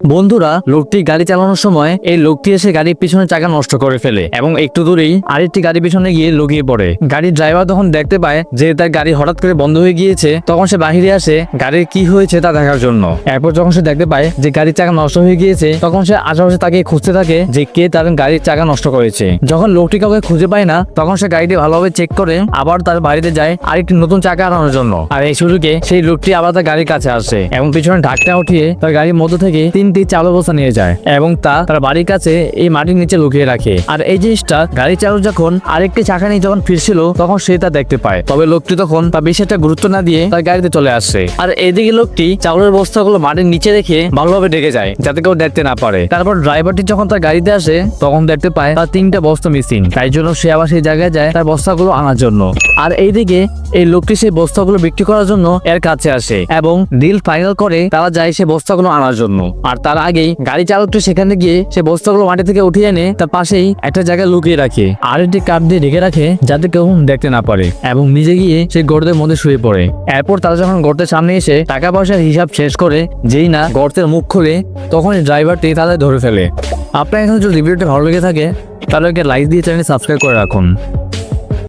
বন্ধুরা, লোকটি গাড়ি চালানোর সময় এই লোকটি এসে গাড়ির পিছনে চাকা নষ্ট করে ফেলে এবং একটু দূরেই আরেকটি গাড়ি পিছনে গিয়ে লুকিয়ে পড়ে। গাড়ির ড্রাইভার তখন দেখতে পায় যে তার গাড়ি হঠাৎ করে বন্ধ হয়ে গিয়েছে, তখন সে বাহিরে আসে গাড়ির কি হয়েছে তা দেখার জন্য। এরপর যখন সে দেখতে পায় যে গাড়ির চাকা নষ্ট হয়ে গিয়েছে, তখন সে আশেপাশে তাকে খুঁজতে থাকে যে কে তার গাড়ির চাকা নষ্ট করেছে। যখন লোকটি কাউকে খুঁজে পায় না, তখন সে গাড়িটি ভালোভাবে চেক করে, আবার তার বাড়িতে যায় আরেকটি নতুন চাকা আনানোর জন্য। আর এই সুযোগে সেই লোকটি আবার তার গাড়ির কাছে আসে এবং পিছনে ঢাকটা উঠিয়ে তার গাড়ির মধ্য থেকে তিনটি চালু বস্তা নিয়ে যায় এবং তা তার বাড়ির কাছে এই মাটির নিচে লুকিয়ে রাখে। আর এই জিনিসটা গাড়ি চালক যখন আরেকটি চাকা নিয়ে যখন ফিরছিল, তখন সে তা দেখতে পায়। তবে লোকটি তখন তা বেশি একটা গুরুত্ব না দিয়ে তার গাড়িতে চলে আসে। আর এদিকে লোকটি চাউলের বস্তাগুলো মাটির নিচে রেখে ভালোভাবে ডেকে যায়, যাতে কেউ দেখতে না পারে। তারপর ড্রাইভারটি যখন তার গাড়িতে আসে, তখন দেখতে পায় তার তিনটা বস্তা মিসিং তাই জন্য সে আবার সেই জায়গায় যায় তার বস্তাগুলো আনার জন্য। আর এইদিকে এই লোকটি সেই বস্তাগুলো বিক্রি করার জন্য এর কাছে আসে এবং ডিল ফাইনাল করে তারা যায় সে বস্তাগুলো আনার জন্য। আর তার আগেই গাড়ি চালকটি সেখানে গিয়ে সে বস্তাগুলো মাটি থেকে উঠিয়ে এনে তার পাশেই একটা জায়গায় লুকিয়ে রাখে। আর একটি কাপ দিয়ে ঢেকে রাখে যাতে কেউ দেখতে না পারে এবং নিজে গিয়ে সেই গর্তের মধ্যে শুয়ে পড়ে। এরপর তারা যখন গর্তের সামনে এসে টাকা পয়সার হিসাব শেষ করে, যেই না গর্তের মুখ খুলে তখন ড্রাইভারটি তাদের ধরে ফেলে। আপনার এখানে যদি ভিডিওটি ভালো লেগে থাকে, তাহলে লাইক দিয়ে চ্যানেল সাবস্ক্রাইব করে রাখুন।